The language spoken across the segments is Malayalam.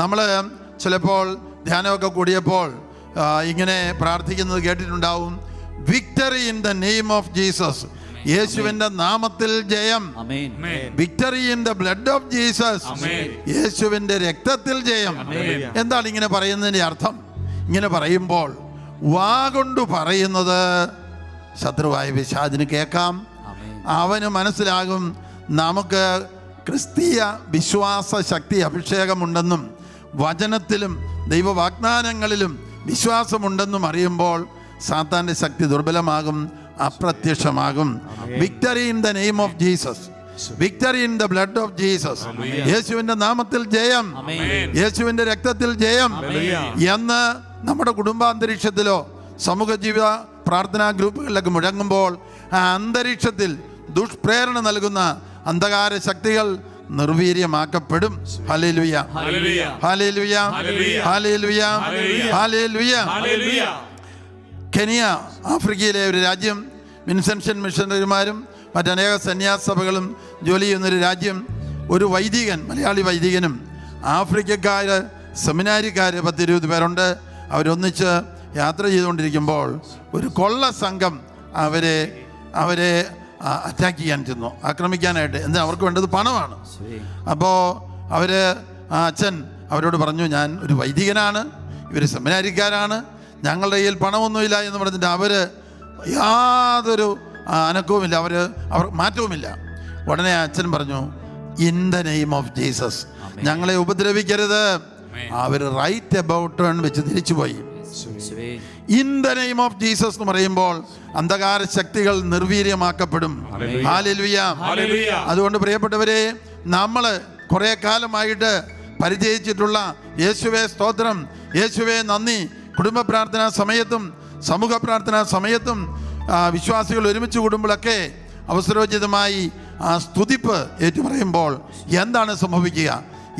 നമ്മൾ ചിലപ്പോൾ ധ്യാനമൊക്കെ കൂടിയപ്പോൾ ഇങ്ങനെ പ്രാർത്ഥിക്കുന്നത് കേട്ടിട്ടുണ്ടാവും. Victory in the name of Jesus യേശുവിന്റെ നാമത്തിൽ ജയം. Victory in the blood of Jesus യേശുവിന്റെ രക്തത്തിൽ ജയം. എന്താണ് ഇങ്ങനെ പറയുന്നതിന്റെ അർത്ഥം? ഇങ്ങനെ പറയുമ്പോൾ വാ കൊണ്ട് പറയുന്നത് ശത്രുവായ വിശാദിന് കേൾക്കാം. അവന് മനസ്സിലാകും നമുക്ക് ക്രിസ്തീയ വിശ്വാസ ശക്തി അഭിഷേകമുണ്ടെന്നും വചനത്തിലും ദൈവവാഗ്ദാനങ്ങളിലും വിശ്വാസമുണ്ടെന്നും അറിയുമ്പോൾ സാത്താന്റെ ശക്തി ദുർബലമാകും അപ്രത്യക്ഷമാകും. Victory in the name of Jesus victory in the blood of Jesus യേശുവിന്റെ നാമത്തിൽ ജയം. യേശുവിന്റെ രക്തത്തിൽ ജയം. എന്ന് നമ്മുടെ കുടുംബാന്തരീക്ഷത്തിലോ സമൂഹ ജീവിത പ്രാർത്ഥനാ ഗ്രൂപ്പുകളിലൊക്കെ മുഴങ്ങുമ്പോൾ ആ അന്തരീക്ഷത്തിൽ ദുഷ്പ്രേരണ നൽകുന്ന അന്ധകാര ശക്തികൾ നിർവീര്യമാക്കപ്പെടും. Hallelujah. Hallelujah. Hallelujah. Hallelujah. Kenya ആഫ്രിക്കയിലെ ഒരു രാജ്യം വിൻസെൻഷൻ മിഷനറിമാരും മറ്റനേക സന്യാസഭകളും ജോലി ചെയ്യുന്നൊരു രാജ്യം ഒരു വൈദികൻ മലയാളി വൈദികനും ആഫ്രിക്കക്കാർ സെമിനാരിക്കാർ പത്തിരുപത് പേരുണ്ട്. അവരൊന്നിച്ച് യാത്ര ചെയ്തുകൊണ്ടിരിക്കുമ്പോൾ ഒരു കൊള്ള സംഘം അവരെ അവരെ അറ്റാക്ക് ചെയ്യാൻ ചെന്നു. ആക്രമിക്കാനായിട്ട്. എന്തിനാ അവർക്ക് വേണ്ടത് പണമാണ്. അപ്പോൾ അവർ ആ അച്ഛൻ അവരോട് പറഞ്ഞു ഞാൻ ഒരു വൈദികനാണ്. ഇവർ സെമിനാരിക്കാരാണ്. ഞങ്ങളുടെ കയ്യിൽ പണമൊന്നുമില്ല എന്ന് പറഞ്ഞിട്ട് അവർ യാതൊരു അനക്കവുമില്ല. അവർ അവർ മാറ്റവുമില്ല. ഉടനെ അച്ഛൻ പറഞ്ഞു in the name of Jesus ഞങ്ങളെ ഉപദ്രവിക്കരുത്. അവർ റൈറ്റ് അബൌട്ട് ടേൺ വെച്ച് തിരിച്ചുപോയി. In the name of Jesus എന്ന് പറയുമ്പോൾ അന്ധകാര ശക്തികൾ നിർവീര്യമാക്കപ്പെടും. അതുകൊണ്ട് പ്രിയപ്പെട്ടവരെ നമ്മൾ കുറേ കാലമായിട്ട് പരിചയിച്ചിട്ടുള്ള യേശുവെ സ്തോത്രം യേശുവെ നന്ദി. കുടുംബ പ്രാർത്ഥനാ സമയത്തും സമൂഹ പ്രാർത്ഥനാ സമയത്തും വിശ്വാസികൾ ഒരുമിച്ച് കൂടുമ്പോഴൊക്കെ അവസരോചിതമായി ആ സ്തുതിപ്പ് ഏറ്റുപറയുമ്പോൾ എന്താണ് സംഭവിക്കുക?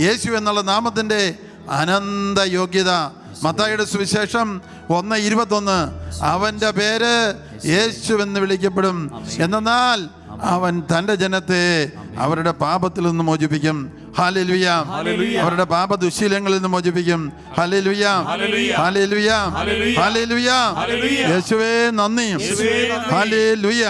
യേശു എന്നുള്ള നാമത്തിന്റെ അനന്ത യോഗ്യത മത്തായിയുടെ സുവിശേഷം ഒന്ന് ഇരുപത്തൊന്ന്. അവന്റെ പേര് യേശു എന്ന് വിളിക്കപ്പെടും എന്നാൽ അവൻ തന്റെ ജനത്തെ അവരുടെ പാപത്തിൽ നിന്ന് മോചിപ്പിക്കും. ഹാലലുയ അവരുടെ പാപ ദുശീലങ്ങളിൽ നിന്ന് മോചിപ്പിക്കും. ഹാലലുയ ഹാലലുയ ഹാലലുയ യേശുവേ നന്ദി. ഹാലലുയ